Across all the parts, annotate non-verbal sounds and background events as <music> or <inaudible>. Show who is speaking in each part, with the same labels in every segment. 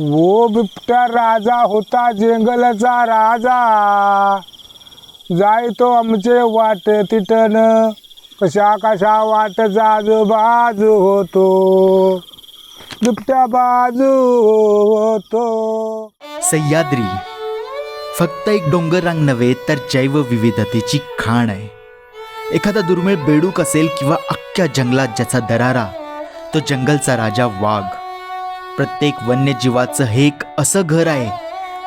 Speaker 1: वो बिबट्या राजा होता जंगलचा राजा. जाय तो आमचे वाट तिटन. कशा कशा वाट जाज बाजू होतो. बिबट्या बाजू होतो.
Speaker 2: सह्याद्री फक्त एक डोंगररांग नव्हे तर जैवविविधतेची खाण आहे. एखादा दुर्मिळ बेडूक असेल किंवा अख्ख्या जंगलात ज्याचा दरारा तो जंगलचा राजा वाघ. प्रत्येक वन्यजीवाचं हे एक असं घर आहे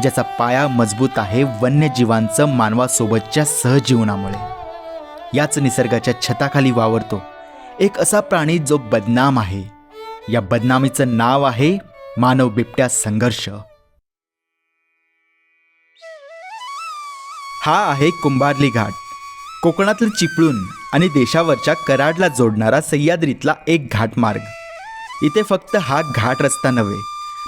Speaker 2: ज्याचा पाया मजबूत आहे वन्यजीवांचं मानवासोबतच्या सहजीवनामुळे. याच निसर्गाच्या छताखाली वावरतो एक असा प्राणी जो बदनाम आहे. या बदनामीचं नाव आहे मानव बिबट्या संघर्ष. हा आहे कुंभारली घाट. कोकणातील चिपळूण आणि देशावरच्या कराडला जोडणारा सह्याद्रीतला एक घाटमार्ग. इथे फक्त हा घाट रस्ता नव्हे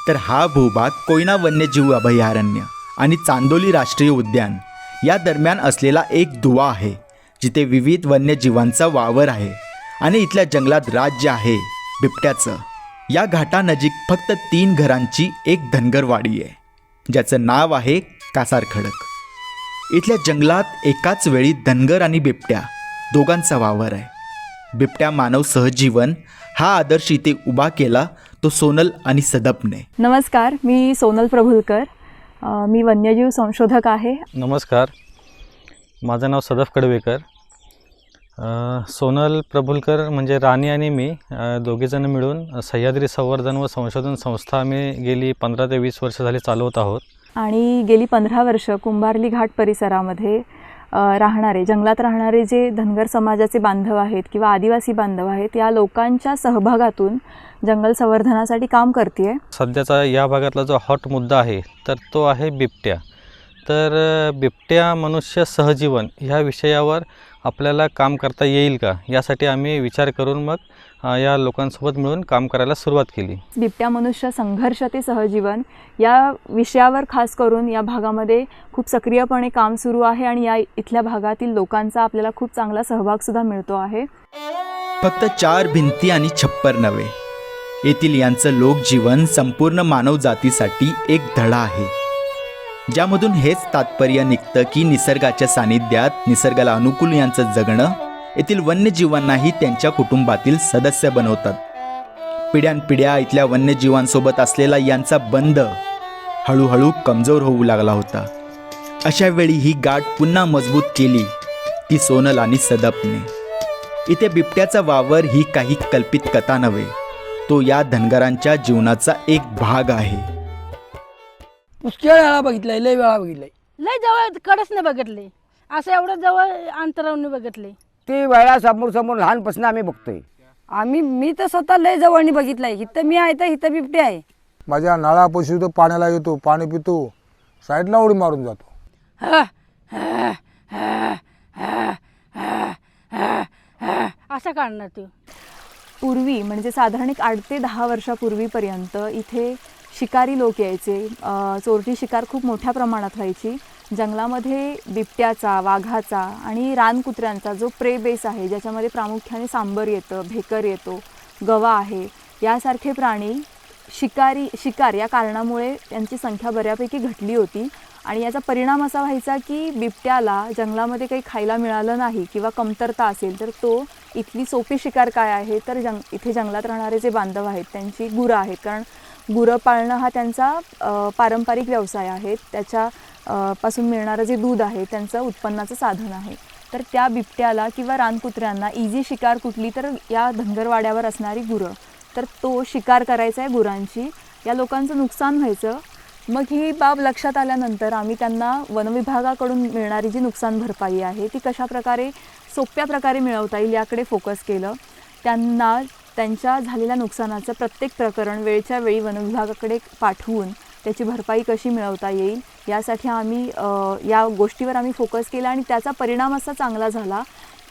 Speaker 2: तर हा भूभाग कोयना वन्यजीव अभयारण्य आणि चांदोली राष्ट्रीय उद्यान या दरम्यान असलेला एक दुवा आहे जिथे विविध वन्यजीवांचा वावर आहे आणि इथल्या जंगलात राज्य आहे बिबट्याचं. या घाटानजीक फक्त तीन घरांची एक धनगरवाडी आहे ज्याचं नाव आहे कासार खडक इथल्या जंगलात एकाच वेळी धनगर आणि बिबट्या दोघांचा वावर आहे. बिबट्या मानव सहजीवन हा आदर्श इथे उभा केला तो सोनल आणि सदपने.
Speaker 3: नमस्कार मी सोनल प्रभुलकर. अ, मी वन्यजीव संशोधक आहे.
Speaker 4: नमस्कार. माझं नाव सदफ कडवेकर. अ, सोनल प्रभुलकर म्हणजे राणी आणि मी अ, दोघेजण मिळून सह्याद्री संवर्धन व संशोधन संस्था आम्ही गेली पंधरा ते वीस वर्ष झाली चालवत आहोत.
Speaker 3: आणि गेली पंधरा वर्ष कुंभारली घाट परिसरामध्ये राहणारे जंगलात राहणारे जे धनगर समाजाचे बांधव आहेत किंवा आदिवासी बांधव आहेत या लोकांच्या सहभागातून जंगल संवर्धनासाठी काम करते आहे
Speaker 4: सध्याचा या भागातला जो हॉट मुद्दा आहे तर तो आहे बिबट्या. तर बिबट्या मनुष्य सहजीवन ह्या विषयावर आपल्याला काम करता येईल का? यासाठी आम्ही विचार करून मग या लोकांसोबत मिळून काम करायला सुरुवात केली.
Speaker 3: बिबट्या मनुष्य संघर्ष ते सहजीवन या विषयावर खास करून या भागामध्ये खूप सक्रियपणे काम सुरू आहे आणि या इथल्या भागातील लोकांचा आपल्याला खूप चांगला सहभागसुद्धा मिळतो आहे.
Speaker 2: फक्त चार भिंती आणि छप्पर नव्हे येथील यांचं लोकजीवन संपूर्ण मानवजातीसाठी एक धडा आहे. ज्यामधून हेच तात्पर्य निघतं की निसर्गाच्या सानिध्यात निसर्गाला अनुकूल यांचं जगणं येथील वन्यजीवांनाही त्यांच्या कुटुंबातील सदस्य बनवतात. पिढ्यानपिढ्या इथल्या वन्यजीवांसोबत असलेला यांचा बंध हळूहळू कमजोर होऊ लागला होता. अशा वेळी ही गाठ पुन्हा मजबूत केली ती सोनल आणि सदपने. इथे बिबट्याचा वावर ही काही कल्पित कथा नव्हे तो या धनगरांच्या जीवनाचा एक भाग आहे.
Speaker 5: पुष्कळ वेळा बघितलंय लय वेळा बघितलंय.
Speaker 6: लय जवळ कडच नाही बघितले असं एवढं जवळ अंतरावून बघितले
Speaker 7: ते वेळा समोर समोर लहानपासून आम्ही बघतोय.
Speaker 5: आम्ही मी तर स्वतः लय जवळनी बघितलंय. इथं मी आहे तर इथं बिबटे आहे.
Speaker 1: माझ्या नळापाशी तो पाण्याला येतो पाणी पितो साईडला उडी मारून जातो.
Speaker 6: असं काढणार तू.
Speaker 3: पूर्वी म्हणजे साधारण एक आठ ते दहा वर्षापूर्वीपर्यंत इथे शिकारी लोक यायचे. अ, चोरटी शिकार खूप मोठ्या प्रमाणात व्हायची. जंगलामध्ये बिबट्याचा वाघाचा आणि रानकुत्र्यांचा जो प्रे बेस आहे ज्याच्यामध्ये प्रामुख्याने सांबर येतं भेकर येतो गवा आहे यासारखे प्राणी शिकारी शिकार या कारणामुळे त्यांची संख्या बऱ्यापैकी घटली होती. आणि याचा परिणाम असा व्हायचा की बिबट्याला जंगलामध्ये काही खायला मिळालं नाही किंवा कमतरता असेल तर तो इथली सोपी शिकार काय आहे तर जंग इथे जंगलात राहणारे जे बांधव आहेत त्यांची गुरं आहेत. कारण गुरं पाळणं हा त्यांचा पारंपरिक व्यवसाय आहे. त्याच्या पासून मिळणारं जे दूध आहे त्यांचं उत्पन्नाचं साधन आहे. तर त्या बिबट्याला किंवा रानकुत्र्यांना इझी शिकार कुठली तर या धनगरवाड्यावर असणारी गुरं. तर तो शिकार करायचा आहे गुरांची या लोकांचं नुकसान व्हायचं. मग ही बाब लक्षात आल्यानंतर आम्ही त्यांना वनविभागाकडून मिळणारी जी नुकसान भरपाई आहे ती कशाप्रकारे सोप्या प्रकारे मिळवता येईल याकडे फोकस केलं. त्यांना त्यांच्या झालेल्या नुकसानाचं प्रत्येक प्रकरण वेळच्या वेळी वनविभागाकडे पाठवून त्याची भरपाई कशी मिळवता येईल यासाठी आम्ही या गोष्टीवर आम्ही फोकस केला आणि त्याचा परिणाम असा चांगला झाला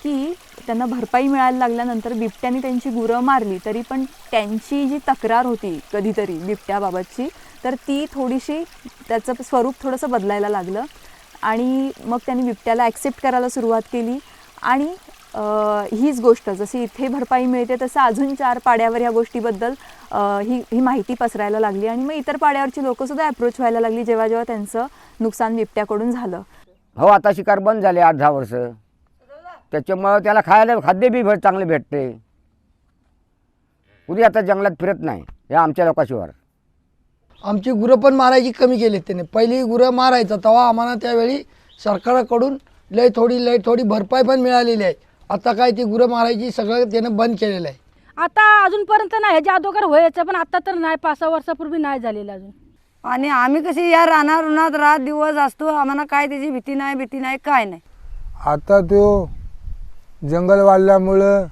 Speaker 3: की त्यांना भरपाई मिळायला लागल्यानंतर बिबट्याने त्यांची गुरं मारली तरी पण त्यांची जी तक्रार होती कधीतरी बिबट्याबाबतची तर ती थोडीशी त्याचं स्वरूप थोडंसं बदलायला लागलं आणि मग त्यांनी बिबट्याला ॲक्सेप्ट करायला सुरुवात केली आणि हीच गोष्ट जशी इथे भरपाई मिळते तसं अजून चार पाड्यावर ह्या गोष्टीबद्दल ही ही माहिती पसरायला लागली आणि मग इतर पाड्यावरची लोकंसुद्धा अप्रोच व्हायला लागली जेव्हा जेव्हा त्यांचं नुकसान बिबट्याकडून झालं.
Speaker 7: हो आता शिकार बंद झाले आठ दहा वर्ष. त्याच्यामुळं त्याला खायला खाद्य बी भेट चांगले भेटते. कुणी आता जंगलात फिरत नाही या आमच्या लोकांशिवाय.
Speaker 8: आमची गुरं पण मारायची कमी केली त्याने. पहिली गुरं मारायचं तेव्हा आम्हाला त्यावेळी सरकारकडून लय थोडी लय थोडी भरपाई पण मिळालेली आहे. आता काय ती गुरं मारायची सगळं त्यानं बंद केलेलं आहे.
Speaker 6: आता अजूनपर्यंत नाही ह्याच्या अगोदर व्हायचं पण आता तर नाही पाच सहा वर्षापूर्वी नाही झालेलं अजून.
Speaker 5: आणि आम्ही कशी या रानात उन्हात रात दिवस असतो आम्हाला काय त्याची भीती नाही भीती नाही काय नाही.
Speaker 1: आता तो जंगल वाढल्यामुळं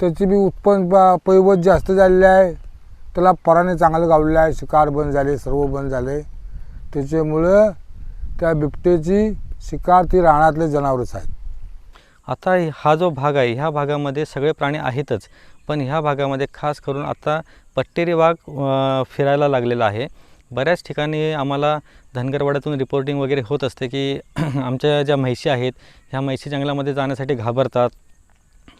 Speaker 1: त्याची बी उत्पन्न पा- पैवत जास्त झालेलं आहे. त्याला पराने चांगलं गावलेलं आहे शिकार बंद झाले सर्व बंद झाले. त्याच्यामुळं त्या बिबटेची शिकार ती रानातले जनावरच आहेत.
Speaker 4: आता हा जो भाग आहे ह्या भागामध्ये सगळे प्राणी आहेतच पण ह्या भागामध्ये खास करून आता पट्टेरी वाघ फिरायला लागलेला आहे. बऱ्याच ठिकाणी आम्हाला धनगरवाड्यातून रिपोर्टिंग वगैरे होत असते की <clears throat> आमच्या ज्या म्हैशी आहेत ह्या म्हैशी जंगलामध्ये जाण्यासाठी घाबरतात.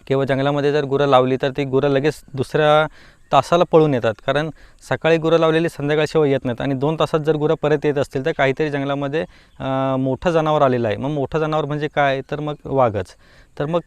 Speaker 4: किंवा जंगलामध्ये जर गुरं लावली तर ती गुरं लगेच दुसऱ्या तासाला पळून येतात. कारण सकाळी गुरं लावलेली संध्याकाळशिवाय येत नाहीत. आणि दोन तासात जर गुरं परत येत असतील तर काहीतरी जंगलामध्ये मोठं जनावर आलेलं आहे. मग मोठं जनावर म्हणजे काय? तर मग वाघच. तर मग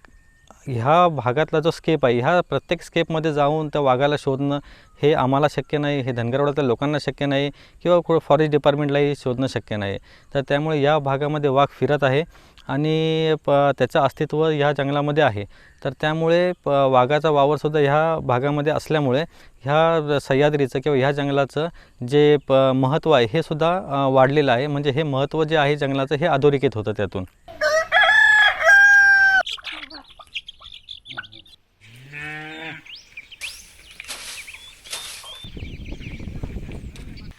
Speaker 4: ह्या भागातला जो स्केप आहे ह्या प्रत्येक स्केपमध्ये जाऊन त्या वाघाला शोधणं हे आम्हाला शक्य नाही हे धनगरवाड्यातल्या लोकांना शक्य नाही किंवा फॉरेस्ट डिपार्टमेंटलाही शोधणं शक्य नाही. तर त्यामुळे या भागामध्ये वाघ फिरत आहे आणि प त्याचं अस्तित्व ह्या जंगलामध्ये आहे. तर त्यामुळे प वाघाचा वावरसुद्धा ह्या भागामध्ये असल्यामुळे ह्या सह्याद्रीचं किंवा ह्या जंगलाचं जे प महत्त्व आहे हे सुद्धा वाढलेलं आहे. म्हणजे हे महत्त्व जे आहे जंगलाचं हे अधोरेखित होतं त्यातून.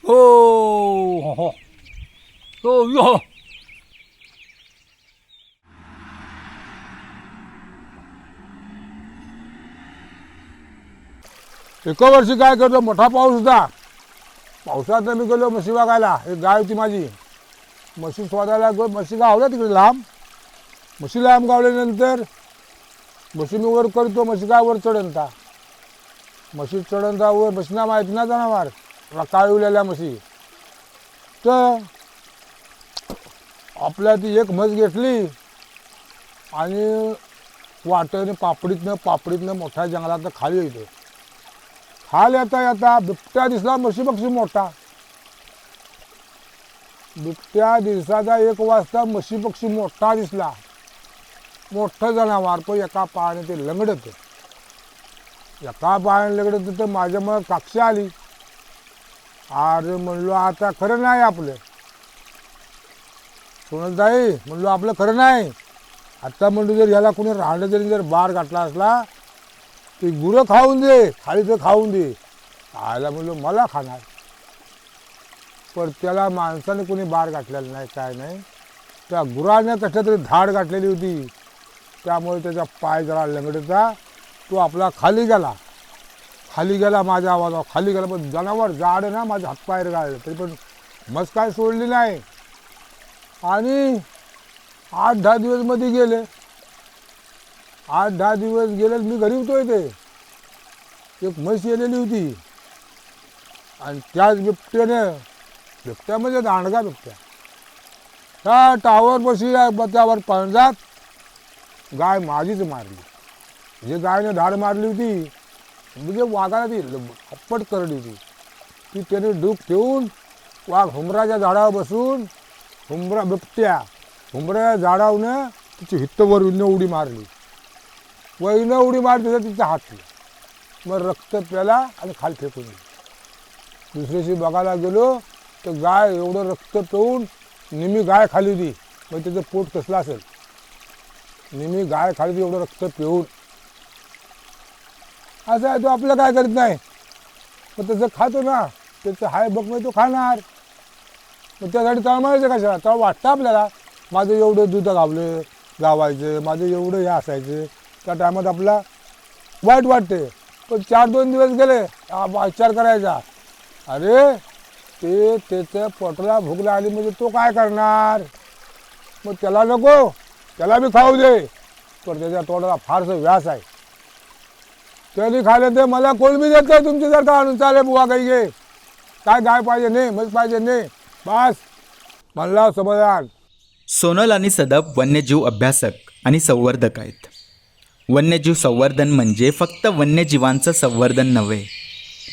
Speaker 1: हो, हो हो हो. हो एका वर्षी काय करतो? मोठा पाऊस होता. पावसात मी गेलो म्हशी बघायला एक गाय होती माझी. म्हशी स्वादायला गो म्हशी गावल्या तिकडे लांब. म्हशी लांब गावल्यानंतर म्हशी मी वर करतो. म्हशी काय वर चढणता म्हशी चढणता वर म्हशीना माहिती ना जनावर? काळवलेल्या म्हशी? तर आपल्या ती एक म्हस घेतली आणि वाटेने पापडीतनं पापडीतनं मोठ्या जंगलात खाली येते. खाली येता येता बिबट्या दिसला म्हशी पक्षी मोठा. बिबट्या दिवसाचा एक वाजता म्हशी पक्षी मोठा दिसला. मोठं जनावर पण एका पायाने ते लंगडत. एका पायाने लंगडत तर माझ्या मला काक्ष आली. अरे म्हणलो आता खरं नाही आपलं. सोनलताई म्हणलो आपलं खरं नाही. आता म्हणलो जर याला कोणी राहणं जरी जर बार घातला असला ते गुरं खाऊन दे खाली तर खाऊन दे. खायला म्हणलो मला खाणार. पण त्याला माणसाने कोणी बार घातलेला नाही काय नाही. त्या गुराने कसल्या तरी धाड घातलेली होती. त्यामुळे त्याचा पाय जरा लंगडता तो आपला खाली गेला. खाली गेला माझ्या आवाजावर. खाली गेला पण जनावर जाड ना माझे हातपाय गाळले तरी पण मस्त काय सोडली नाही. आणि आठ दहा दिवसमध्ये गेले. आठ दहा दिवस गेले मी घरी होतो ते. एक म्हैस येलेली होती. आणि त्याच बिबट्याने बिबट्या म्हणजे दांडगा बिबट्या. त्या टावर बशी त्यावर पणजात गाय माझीच मारली. जे गायने धाड मारली होती म्हणजे वाघाला ती हप्पट करडी होती ती त्याने डूक ठेवून वाघ हुमराच्या झाडावर बसून हुमरा बिबट्या हुमऱ्या झाडावनं तिची हित्तवर विन उडी मारली. व वैनं उडी मारली तर तिचा हात मग रक्त प्याला आणि खाली फेकून दिली. बघायला गेलो तर गाय एवढं रक्त पिऊन निमी गाय खाली होती. मग त्याचं पोट कसलं असेल? निमी गाय खाली होती एवढं रक्त पिऊन असं आहे तो आपलं काय करत नाही. मग त्याचं खातो ना त्याचं हाय बघ नाही तो खाणार. मग त्यासाठी तळमळायचं कशा तळ वाटतं आपल्याला. माझं एवढं दूध गावलं गावायचं माझं एवढं हे असायचं. त्या टायमात आपला वाईट वाटते पण चार दोन दिवस गेले विचार करायचा. अरे ते त्याच्या पोटाला भूक लागली म्हणजे तो काय करणार? मग त्याला नको त्याला बी खाऊ दे. पण त्याच्या तोंडाला फारसं व्यास आहे. त्यांनी खायला ते मला कोलबी देत नाही. तुमची जर का आणून चालेल बुवा काही घे. काय गाय पाहिजे नाही म्हैस पाहिजे नाही. बस. म्हणला समाधान
Speaker 2: सोनल आणि सदब वन्यजीव अभ्यासक आणि संवर्धक आहेत. वन्यजीव संवर्धन म्हणजे फक्त वन्यजीवांचं संवर्धन नव्हे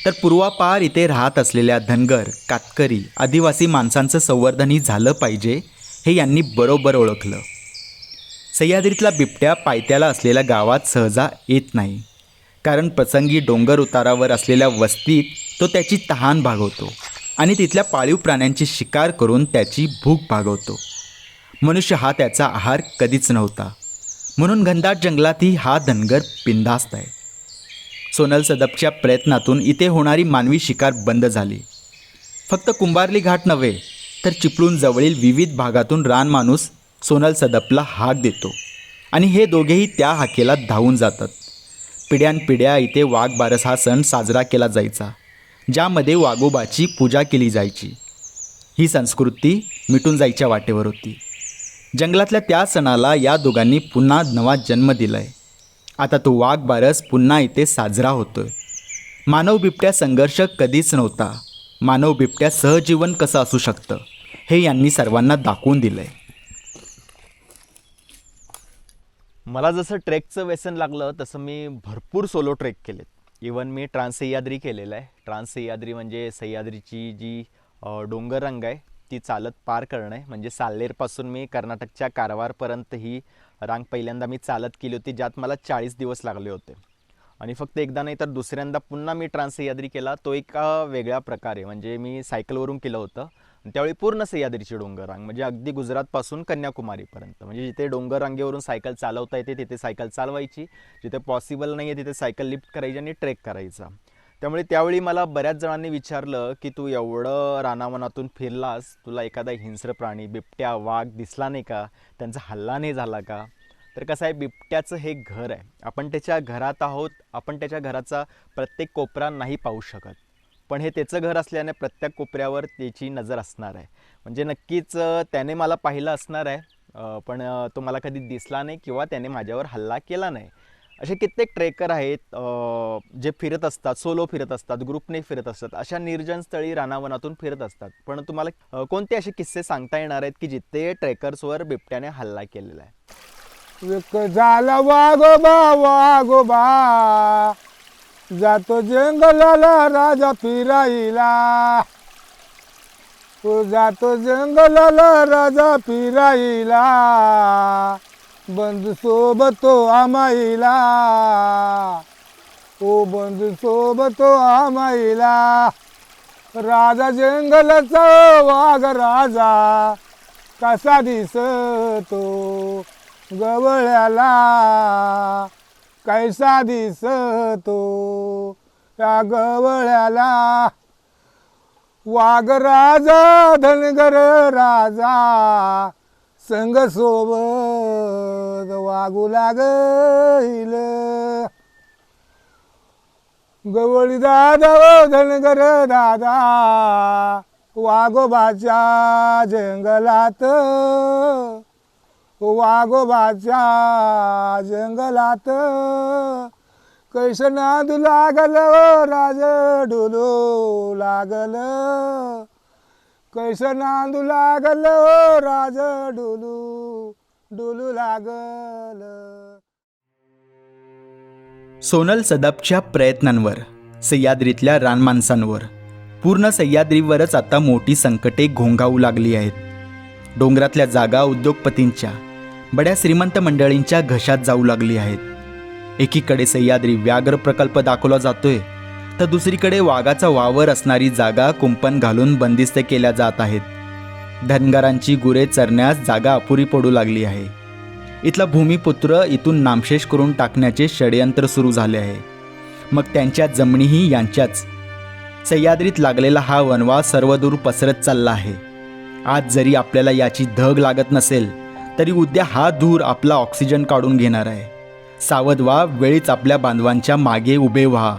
Speaker 2: तर पूर्वापार इथे राहत असलेल्या धनगर कातकरी आदिवासी माणसांचं संवर्धनही झालं पाहिजे हे यांनी बरोबर ओळखलं. सह्याद्रीतला बिबट्या पायथ्याला असलेल्या गावात सहजा येत नाही. कारण प्रसंगी डोंगर उतारावर असलेल्या वस्तीत तो त्याची तहान भागवतो आणि तिथल्या पाळीव प्राण्यांची शिकार करून त्याची भूक भागवतो. मनुष्य हा त्याचा आहार कधीच नव्हता. म्हणून घनदाट जंगलातही हा धनगर बिंदास्त आहे. सोनल सदपच्या प्रयत्नातून इथे होणारी मानवी शिकार बंद झाली. फक्त कुंभारली घाट नव्हे तर चिपळूण जवळील विविध भागातून रानमाणूस सोनल सदपला हाक देतो. आणि हे दोघेही त्या हाकेला धावून जातात. पिढ्यानपिढ्या इथे वाघबारस हा सण साजरा केला जायचा ज्यामध्ये वाघोबाची पूजा केली जायची. ही संस्कृती मिटून जायच्या वाटेवर होती. जंगलातल्या त्या सणाला या दोघांनी पुन्हा नवा जन्म दिलाय. आता तो वाघ बारस पुन्हा इथे साजरा होतोय. मानव बिबट्या संघर्ष कधीच नव्हता. मानव बिबट्या सहजीवन कसं असू शकतं हे यांनी सर्वांना दाखवून दिलंय.
Speaker 9: मला जसं ट्रेकचं व्यसन लागलं तसं मी भरपूर सोलो ट्रेक केलेत. इवन मी ट्रान्स सह्याद्री केलेलं आहे. ट्रान्स सह्याद्री म्हणजे सह्याद्रीची जी डोंगर रंग आहे ती चालत पार करणं आहे. म्हणजे साल्लेरपासून मी कर्नाटकच्या कारवारपर्यंत ही रांग पहिल्यांदा मी चालत केली होती ज्यात मला चाळीस दिवस लागले होते. आणि फक्त एकदा नाही तर दुसऱ्यांदा पुन्हा मी ट्रान्स सह्याद्री केला. तो एका वेगळ्या प्रकारे म्हणजे मी सायकलवरून केलं होतं. त्यावेळी पूर्ण सह्याद्रीची डोंगर रांग म्हणजे अगदी गुजरातपासून कन्याकुमारीपर्यंत. म्हणजे जिथे डोंगर रांगेवरून सायकल चालवता येते तिथे सायकल चालवायची. जिथे पॉसिबल नाही आहे तिथे सायकल लिफ्ट करायची आणि ट्रेक करायचा. त्यामुळे त्यावेळी मला बऱ्याच जणांनी विचारलं की तू एवढं रानावनातून फिरलास तुला एखादा हिंस्र प्राणी बिबट्या वाघ दिसला नाही का? त्यांचा हल्ला नाही झाला का? तर कसं आहे बिबट्याचं हे घर आहे. आपण त्याच्या घरात आहोत आपण त्याच्या घराचा प्रत्येक कोपरा नाही पाहू शकत. पण हे त्याचं घर असल्याने प्रत्येक कोपऱ्यावर त्याची नजर असणार आहे. म्हणजे नक्कीच त्याने मला पाहिलं असणार आहे पण तो मला कधी दिसला नाही किंवा त्याने माझ्यावर हल्ला केला नाही. असे कित्येक ट्रेकर आहेत जे फिरत असतात सोलो फिरत असतात ग्रुपने फिरत असतात अशा निर्जन स्थळी रानावनातून फिरत असतात. पण तुम्हाला कोणते असे किस्से सांगता येणार आहेत की जिथे ट्रेकर्सवर बिबट्याने हल्ला केलेला आहे?
Speaker 1: एक झाला वागोबा वागोबा जातो जंगलाला राजा फिराईला तो जातो जंगलाला राजा फिराईला बंधू सोबतो आमाईला. ओ बंधू सोबतो आमाईला. राजा जंगलाचा वाघ राजा कसा दिसतो गवळ्याला. कैसा दिसतो त्या गवळ्याला वाघ राजा धनगर राजा संग सोबत वागू लागल. गवळी दादा धनगर दादा वाघोबाच्या जंगलात वाघोबाच्या जंगलात. कैस लागल राज डोलो लागल. कैस नांदू लागल राज डोलू डोलू लागल.
Speaker 2: सोनल सदाबच्या प्रयत्नांवर सह्याद्रीतल्या रानमाणसांवर पूर्ण सह्याद्रीवरच आता मोठी संकटे घोंगावू लागली आहेत. डोंगरातल्या जागा उद्योगपतींच्या बड्या श्रीमंत मंडळींच्या घशात जाऊ लागली आहेत. एकीकडे सह्याद्री व्याघ्र प्रकल्प दाखवला जातोय तर दुसरीकडे वाघाचा वावर असणारी जागा कुंपण घालून बंदिस्त केल्या जात आहेत. धनगरांची गुरे चरण्यास जागा अपुरी पडू लागली आहे. इथला भूमिपुत्र इथून नामशेष करून टाकण्याचे षडयंत्र सुरू झाले आहे. मग त्यांच्या जमिनीही यांच्याच. सह्याद्रीत लागलेला हा वनवा सर्वदूर पसरत चालला आहे. आज जरी आपल्याला याची धग लागत नसेल तरी उद्या हा धूर आपला ऑक्सिजन काढून घेणार आहे. सावध व्हा वेळीच आपल्या बांधवांच्या मागे उभे व्हा.